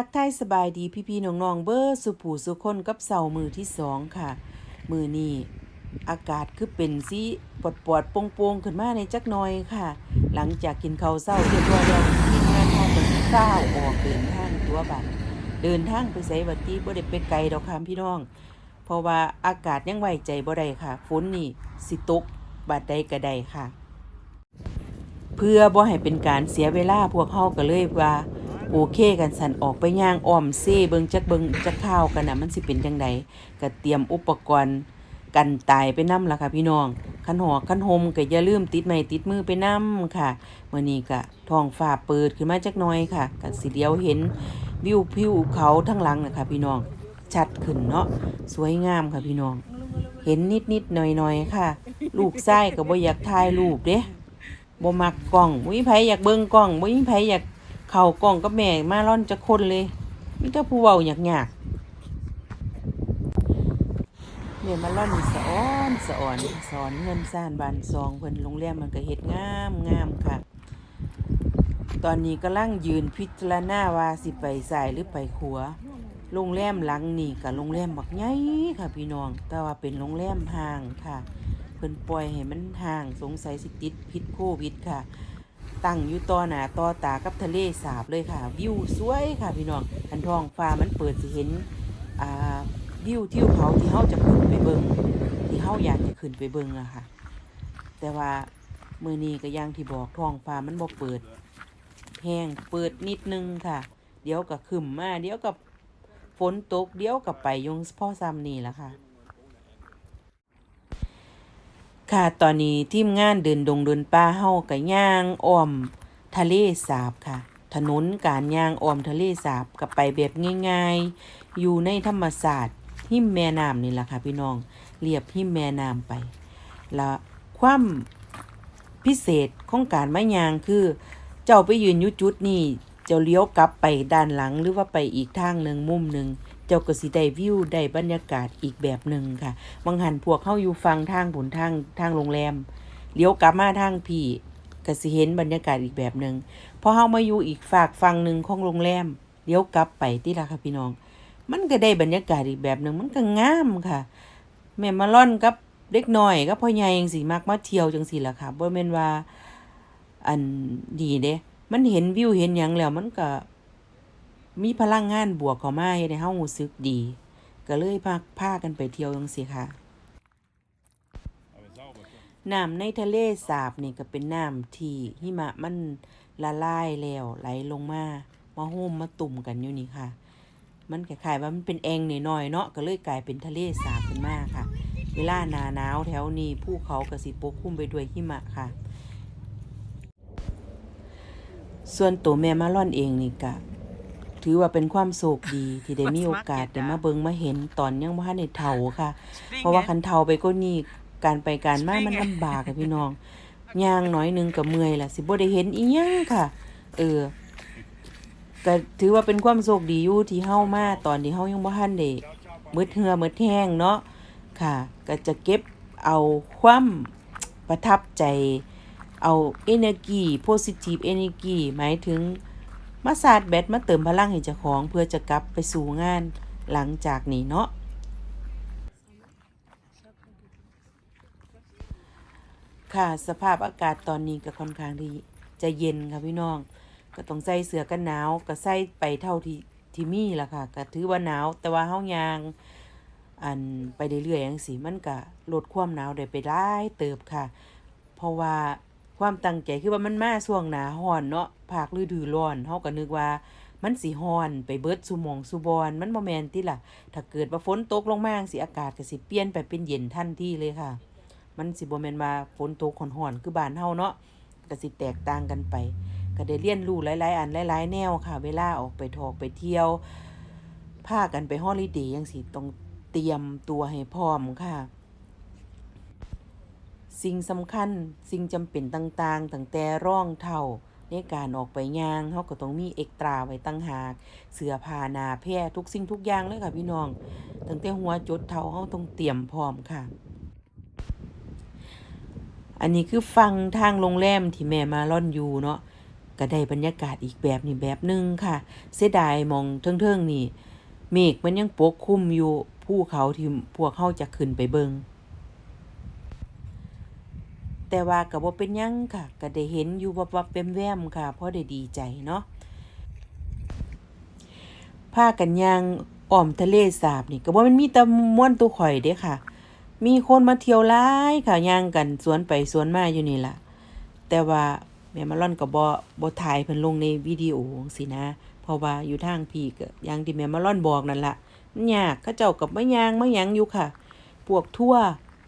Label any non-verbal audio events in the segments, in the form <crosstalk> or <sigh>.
ทักทายสบายดีพี่ๆน้องๆเบอร์สุผูสุคนกับเสามือที่สองค่ะ มือนี้อากาศคือเป็นสีปอดปอดๆโปงๆขึ้นมาในจักหน่อยค่ะ หลังจากกินข้าวเช้าเรียบร้อยแล้วทีมงานเฮาก็เช้าออกเดินทางตัวบัดเดินทางไปไสบัดนี้บ่ได้ไปไกลดอกค่ะพี่น้อง เพราะว่าอากาศยังไว้ใจบ่ได้ค่ะฝนนี่สิตกบาดใดก็ได้ค่ะ เพื่อบ่ให้เป็นการเสียเวลาพวกเฮาก็เลยว่า โอเคกันสันออกไปย่างอ้อมเซ่เบิงจักเบิงจักข้าวกันนะมันสิเป็นจังไดก็เตรียมอุปกรณ์กันตายไปนํล่ะค่ะพี่น้องคันหอกคันหมก็อย่าลืมติดไม้ติดมือไปนํค่ะมื้อนี้ก็ท้องฟ้าเปิดขึ้นมาจักหน่อยค่ะก็สิเดียวเห็นวิวผิวเขาทั้งหลังนะค่ะพี่น้องชัดขึ้นเนาะสวยงามค่ะพี่น้อง เห็นนิดๆหน่อยๆค่ะ ลูกชายก็บ่อยากถ่ายรูปเด้บ่มักกล้องบ่มีไผอยากเบิ่งกล้องบ่มีไผอยาก เขากล้องกับแม่มาร่อนจะคนเลยมีแต่ผู้เว้าอยากยากแม่มาร่อนนี่สะอ้อนสะอ่อนสอนเงินซ่านบ้านซองเพิ่นโรงแรมมันก็เฮ็ดงามงามค่ะ ตอนนี้กำลังยืนพิจารณาว่าสิไปซ้ายหรือไปขัวโรงแรมหลังนี่ก็โรงแรมบักใหญ่ค่ะ พี่น้อง แต่ว่าเป็นโรงแรมห่างค่ะ เพิ่นปล่อยให้มันห่างสงสัยสิติดพิษโควิดค่ะ ตั้งอยู่ต่อหน้าต่อตากับทะเลสาบเลยค่ะ วิวสวยค่ะพี่น้องอันท้องฟ้ามันเปิดสิเห็นอ่าวิวทิวเขาที่เฮาจะขึ้นไปเบิงที่เฮาอยากจะขึ้นไปเบิงอะค่ะ แต่ว่ามือนี้ก็ย่างที่บอกท้องฟ้ามันบ่เปิดแห้งเปิดนิดนึงค่ะ เดี๋ยวก็ขึ้นมา เดี๋ยวก็ฝนตก เดี๋ยวก็ไปยงพ่อซ้ำนี่ละค่ะ ค่ะ ตอนนี้ทีมงานเดินดงเดินป่าเฮาก็ย่างอ้อม ทะเลสาบค่ะ ถนนการย่างอ้อมทะเลสาบก็ไปแบบง่ายๆ อยู่ในธรรมศาสตร์หิมแม่น้ำนี่แหละค่ะพี่น้องเรียบหิมแม่น้ำไป แล้วความพิเศษของการมาย่างคือ เจ้าไปยืนยู่จุดนี้เจ้าเลี้ยวกลับไปด้านหลังหรือว่าไปอีกทางหนึ่งมุมหนึ่ง เจ้าก็สิได้วิวได้บรรยากาศอีกแบบหนึ่งค่ะบางหันพวกเข้าอยู่ฟังทางผุนทางทางโรงแรมเลี้ยวกลับมาทางพี่ก็สิเห็นบรรยากาศอีกแบบหนึ่งพอเข้ามาอยู่อีกฝากฟังหนึ่งของโรงแรมเลี้ยวกลับไปที่ละค่ะพี่น้อง มันก็ได้บรรยากาศอีกแบบหนึ่งมันก็งามค่ะ แม่มาล่อนกับเด็กน้อยก็พ่อใหญ่จังสิมักมาเที่ยวจังสิล่ะค่ะบ่แม่นว่าอันดีเด้ มันเห็นวิวเห็นหยังแล้วมันก็ มีพลังงานบวกเข้ามาเฮ็ดให้เฮารู้สึกดี ก็เลยพาพากันไปเที่ยวจังซี่ค่ะ น้ำในทะเลสาบนี่ก็เป็นน้ำที่หิมะมันละลายแล้วไหลลงมา มาโฮมมาตุ่มกันอยู่นี่ค่ะ มันคล้ายๆว่ามันเป็นแอ่งน้อยๆเนาะก็เลยกลายเป็นทะเลสาบขึ้นมาค่ะ เวลาหนาหนาวแถวนี้ภูเขาก็สิปกคลุมไปด้วยหิมะค่ะ ส่วนตัวแม่มาร่อนเองนี่ก็ ถือว่าเป็นความโชคดีที่ได้มีโอกาสได้มาเบิงมาเห็นตอนยังบ่ทันได้เฒ่าค่ะ เพราะว่าคันเฒ่าไปก็นี่การไปการมามันลำบากค่ะพี่น้องย่างน้อยหนึงก็เมื่อยล่ะสิบ่ได้เห็นอีหยังค่ะ เออก็ถือว่าเป็นความโชคดีอยู่ที่เฮามาตอนที่เฮายังบ่ทันได้มืดเหือมืดแห้งเนาะค่ะ ก็จะเก็บเอาความประทับใจ เอา energy positive energy หมายถึง มาสาดแบตมาเติมพลังให้เจ้าของเพื่อจะกลับไปสู่งานหลังจากนี้เนาะค่ะสภาพอากาศตอนนี้ก็ค่อนข้างที่จะเย็นค่ะพี่น้อง ก็ต้องใส่เสื้อกันหนาวก็ใส่ไปเท่าที่ที่มีล่ะค่ะก็ถือว่าหนาวแต่ว่าเฮายางอันไปเรื่อยๆจังซี่มันก็ลดความหนาวได้ไปได้เติบค่ะ เพราะว่าความตั้งใจคือว่ามันมาช่วงหนาร้อนเนาะ ภาคฤดูร้อนเฮาก็นึกว่า มันสิร้อนไปเบิดซุมองซุบอนมันบ่แม่นติล่ะ ถ้าเกิดว่าฝนตกลงมาจั่งสิอากาศก็สิเปลี่ยนไปเป็นเย็นทันทีเลยค่ะ มันสิบ่แม่นว่าฝนตกร้อนๆคือบ้านเฮาเนาะก็สิแตกต่างกันไป ก็ได้เรียนรู้หลายๆ อันหลายๆ แนวค่ะ เวลาออกไปทอกไปเที่ยวพากันไปฮอลิเดย์จังซี่ต้องเตรียมตัวให้พร้อมค่ะ สิ่งสำคัญสิ่งจำเป็นต่างๆตั้งแต่ร่องเท่า ในการออกไปย่างเขาก็ต้องมีเอกตราไว้ตั้งหาก เสื้อผ้าหนาแพร่ทุกสิ่งทุกอย่างเลยค่ะพี่น้อง ตั้งแต่หัวจดเท้าเขาต้องเตรียมพร้อมค่ะ อันนี้คือฟังทางโรงแรมที่แม่มาล่อนอยู่เนาะก็ได้บรรยากาศอีกแบบนี้แบบหนึงค่ะ เสียดายมองเทิงๆนี่ เมฆมันยังปกคลุมอยู่ภูเขาที่พวกเฮาจะขึ้นไปเบิง แต่ว่าก็บ่เป็นยังค่ะ ก็ได้เห็นอยู่วับๆแวมค่ะเพราะได้ดีใจเนาะพากันยางอ้อมทะเลสาบนี่ก็บ่แม่นมีต่ม่วนตัวข่อยเด้ค่ะ มีคนมาเที่ยวหลายค่ะย่างกันสวนไปสวนมาอยู่นี่ล่ะ แต่ว่าแม่มาล่อนก็บ่บ่ถ่ายเพิ่นลงในวิดีโอจังซี่นะ เพราะว่าอยู่ทางพี่ก็อย่างที่แม่มาล่อนบอกนั่นล่ะมันยากเขาเจ้ากับมาย่างมาหยังอยู่ค่ะ พวกทั่ว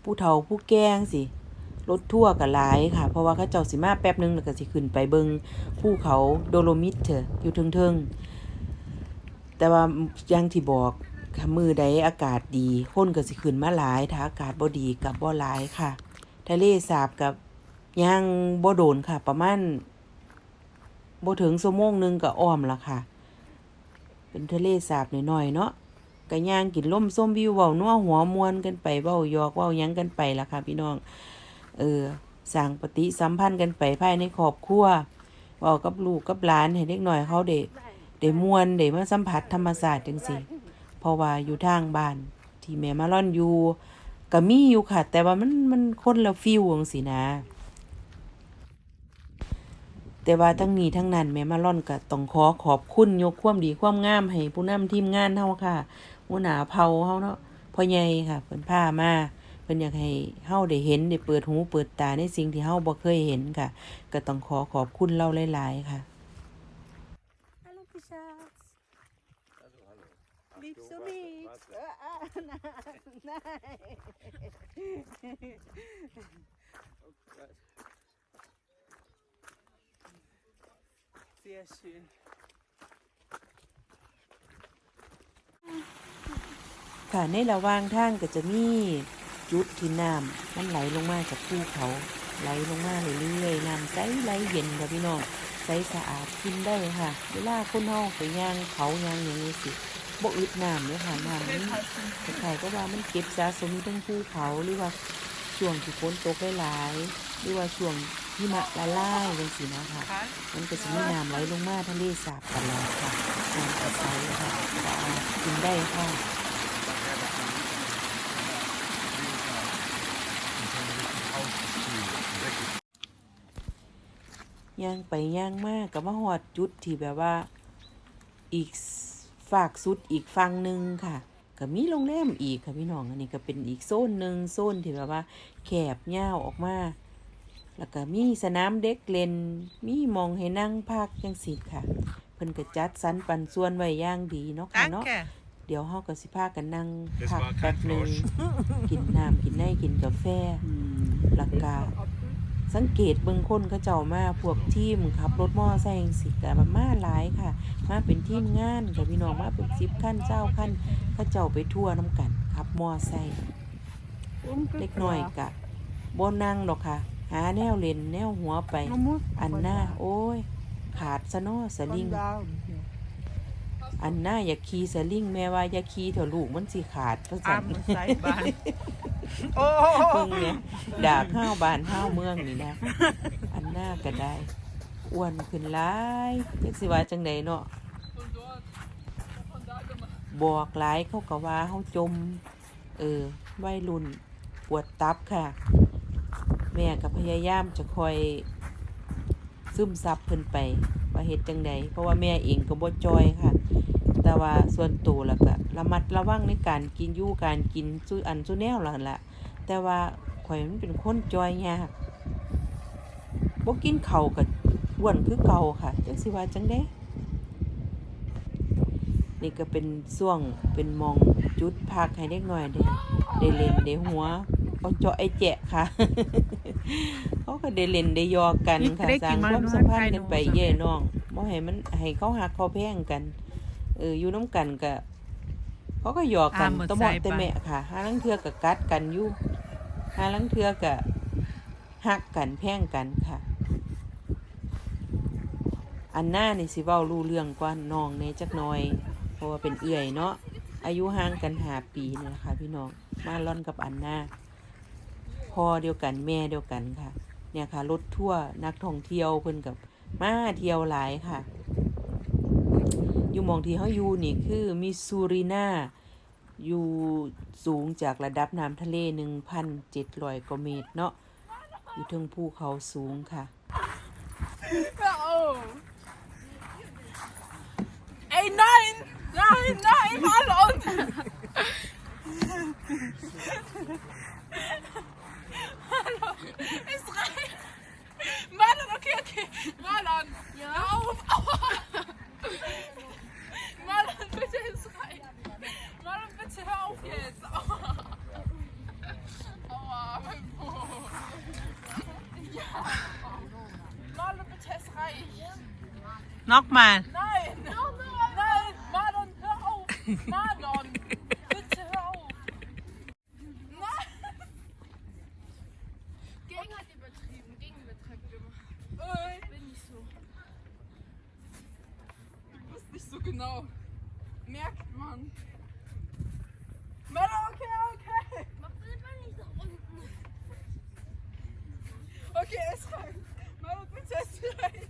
ผู้เฒ่าผู้แกงซี่ รถทั่วร์ก็หลายค่ะ เพราะว่าเขาเจ้าสิมาแป๊บหนึงแล้วก็สิขึ้นไปเบิงภูเขาโดโลมิตเถอะอยู่เทิงๆ แต่ว่าอย่างที่บอกค่ะมือใดอากาศดีคนก็สิขึ้นมาหลาย ถ้าอากาศบ่ดีกับบ่หลายค่ะ ทะเลสาบกับย่างบ่โดนค่ะ ประมาณบ่ถึงชั่วโมงหนึงก็อ้อมละค่ะ เป็นทะเลสาบน้อยๆเนาะก็ย่างกินลมส้มวิวเว้านัวหัวมวนกันไปเว้าหยอกเว้ายังกันไปละค่ะ พี่น้อง เออสร้างปฏิสัมพันธ์กันไปภายในครอบครัวเว้ากับลูกกับหลานให้เด็กหน้อยเขาได้ได้ม่วนได้มาสัมผัสธรรมศาสตร์จังซี่เพราะว่าอยู่ทางบ้านที่แม่มาร่อนอยู่ก็มีอยู่ค่ะ แต่ว่ามันมันคนละฟิลจังซี่นะ แต่ว่าทั้งนี้ทั้งนั้นแม่มาร่อนก็ต้องขอขอบคุณยกความดีความงามให้ผู้นำทีมงานเฮาค่ะหัวหน้าเผาเฮาเนาะพ่อใหญ่ค่ะเพิ่นพามา พิ่นอยากให้เฮาได้เห็นได้เปิดหูเปิดตาในสิ่งที่เฮาบ่เคยเห็นค่ะ ก็ต้องขอขอบคุณเราหลายๆค่ะ Hallo Schatz. Liebst du mich? Ah, ah, nein, nein. Sehr schön. ค่ะในระหว่างทางก็จะมี จุดที่น้ำมันไหลลงมาจากภูเขา ไหลลงมาเรื่อยๆน้ำใสไหลเย็นค่ะพี่น้องใสสะอาดกินได้ค่ะเวลาคนเฮาไปย่างเขาย่างอย่างนี้สิบ่อึดน้ำเลยค่ะน้ำมันใครก็ว่ามันเก็บสะสมทั้งภูเขาหรือว่าช่วงที่ฝนตกหลายๆหรือว่าช่วงหิมะละลายจังซี่นะคะมันก็จะมีน้ำไหลลงมาทะเลสาบตลอดค่ะน้ำก็ใสค่ะสะอาดกินได้ค่ะ ย่างไปย่างมากก็มาหอดจุดที่แบบว่า อีกฝากสุดอีกฝั่งหนึ่งค่ะก็มีโรงแรมอีกค่ะพี่น้องอันนี้ก็เป็นอีกโซนหนึ่งโซนที่แบบว่าแคบยาวออกมาแล้วก็มีสนามเด็กเล่นมีหมองให้นั่งพักจังสิค่ะ เพิ่นก็จัดสรรปันส่วนไว้อย่างดีเนาะค่ะเนาะ Danke. เดี๋ยวเฮาก็สิพากันนั่ง Das พัก war แป๊บ kein หนึง Frosch. กินน้ำกินไนกินกาแฟหลักกา สังเกตเบิ่งคนเขาเจ้ามาพวกทีมขับรถมอไซค์จังซี่ก็แบบมาหลายค่ะ มาเป็นทีมงานกับพี่น้องมาเป็น10คัน20คันเขาเจ้าไปทั่วน้ำกันขับมอไซค์เล็กน้อยกะบ่นั่งดอกค่ะ หาแนวเล่นแนวหัวไป อันหน้าโอ้ย ขาดซะเนาะสลิง อันหน้าอย่าขี่สลิงแม่ว่าอย่าขี่เถอะลูกมันสิขาดเพราะสั่น Arme Seilbahn. เพิ่ง Oh, เนี่ยด่าข้าวบานข้าวเมืองนี่นะ อันหน้าก็ได้อ้วนขึ้นหลายจักสิว่าจังไดเนาะบอกหลายเขาก็ว่าเฮาจม เออวัยรุ่นปวดตับค่ะ แม่ก็พยายามจะคอย ซึมซับเพิ่นไปว่าเฮ็ดจังใดเพราะว่าแม่เองก็บ่จอยค่ะ แต่ว่าส่วนตัวแล้วก็ระมัดระวังในการกินอยู่การกินซุอันซุแนวล่ะหั่นล่ะแต่ว่าข่อยมันเป็นคนจอยยากบ่กินข้าวก็อ้วนคือเก่าค่ะจังสิว่าจังได๋นี่ก็เป็นช่วงเป็นหมองจุดพักให้เด็กน้อยได้ได้เล่นได้หัวเอาเจาะไอ้แจะค่ะ เขาก็ได้เล่นได้หยอกกันค่ะนี่สร้างเด็กกินความมาสัมพันธ์กันไปไข่นมเย่น้องบ่ให้มันให้เขาหักเขาแพงกัน เอออยู่น้ำกันก็เขาก็หยอกกันอ่าหมดตะหมอดใจไปแต่แม่ค่ะหาลังเทือก็กัดกันอยู่หาลังเทือก็หักกันแพงกันค่ะ อันหน้านี่สิเว้ารู้เรื่องกว่าน้องในจักหน่อย เพราะว่าเป็นเอื่อยเนาะอายุห่างกันหาปีนี่แหละค่ะพี่น้องมาล่อนกับอันหน้าพ่อเดียวกันแม่เดียวกันค่ะ เนี่ยค่ะรถทั่วร์นักท่องเที่ยวเพิ่นกับมาเที่ยวหลายค่ะู่มองที่เฮาอยู่นี่คือมิสซูรินาอยู่สูงจากระดับน้ำทะเล 1,700กว่าเมตรเนาะอยู่เทิงภูเขาสูงค่ะ Ey, nein! Nein, nein, hallo! มาลอนโอเคโอเคมาลอนยาเ Nochmal. Nein. Nein. Marlon, hör auf. Marlon. Bitte hör auf. Nein. Gegen hat übertrieben. Gegenbetrag gemacht. Ich bin nicht so. Du bist nicht so genau. Merkt man. Marlon, okay, okay. Mach bitte mal nicht nach unten. Okay, es reicht. Marlon, bitte, es reicht.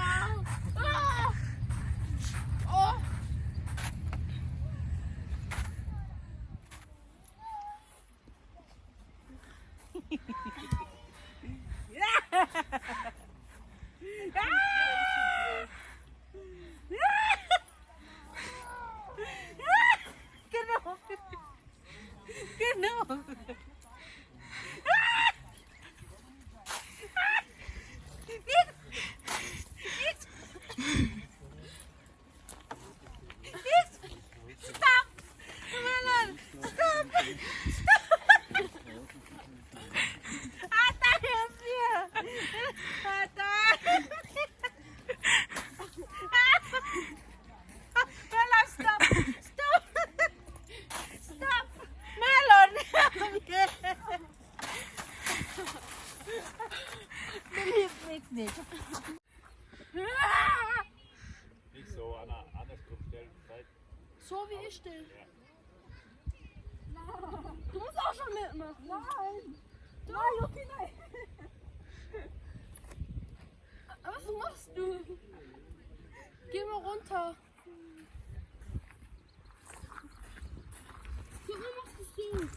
So wie ich still. Du musst auch schon mitmachen. Nein! Nein, okay, nein! <laughs> Was machst du? Geh mal runter. Warum machst du so?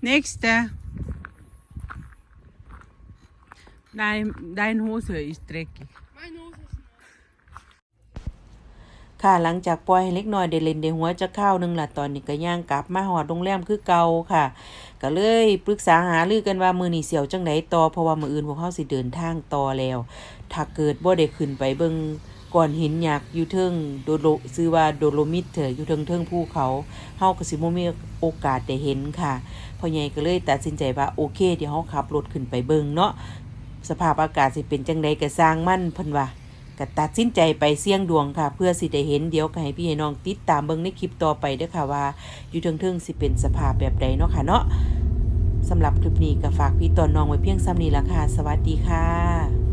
Nächste. Dein, dein Hose ist dreckig. ค่ะหลังจากปล่อยให้เล็กน้อยได้เล่นได้หัวจะข้าวนึงล่ะตอนนี้ก็ย่างกลับมาหอดโรงแรมคือเก่าค่ะ ก็เลยปรึกษาหารือกันว่ามือนี่เสียวจังไดต่อเพราะว่ามืออื่นพวกเขาสิเดินทางต่อแล้ว ถ้าเกิดบ่ได้ขึ้นไปเบิ่งก่อนหินยักอยู่เทิงโดโลชื่อว่าโดโลมิตเถอะอยู่เทิงเทิงภูเขาเฮาก็สิบ่มีโอกาสได้เห็นค่ะพ่อใหญ่ก็เลยตัดสินใจว่าโอเคเดี๋ยวเฮาขับรถขึ้นไปเบิ่งเนาะสภาพอากาศสิเป็นจังไดก็สร้างมั่นเพิ่นว่า ก็ตัดสินใจไปเสี่ยงดวงค่ะ เพื่อสิได้เห็นเดี๋ยวก็ให้พี่ให้น้องติดตามเบิ่งในคลิปต่อไปเด้อค่ะว่า อยู่เทิงๆสิเป็นสภาพแบบใดเนาะค่ะเนาะสำหรับคลิปนี้ก็ฝากพี่ตอนน้องไว้เพียงซ้ำนี้ละค่ะ สวัสดีค่ะ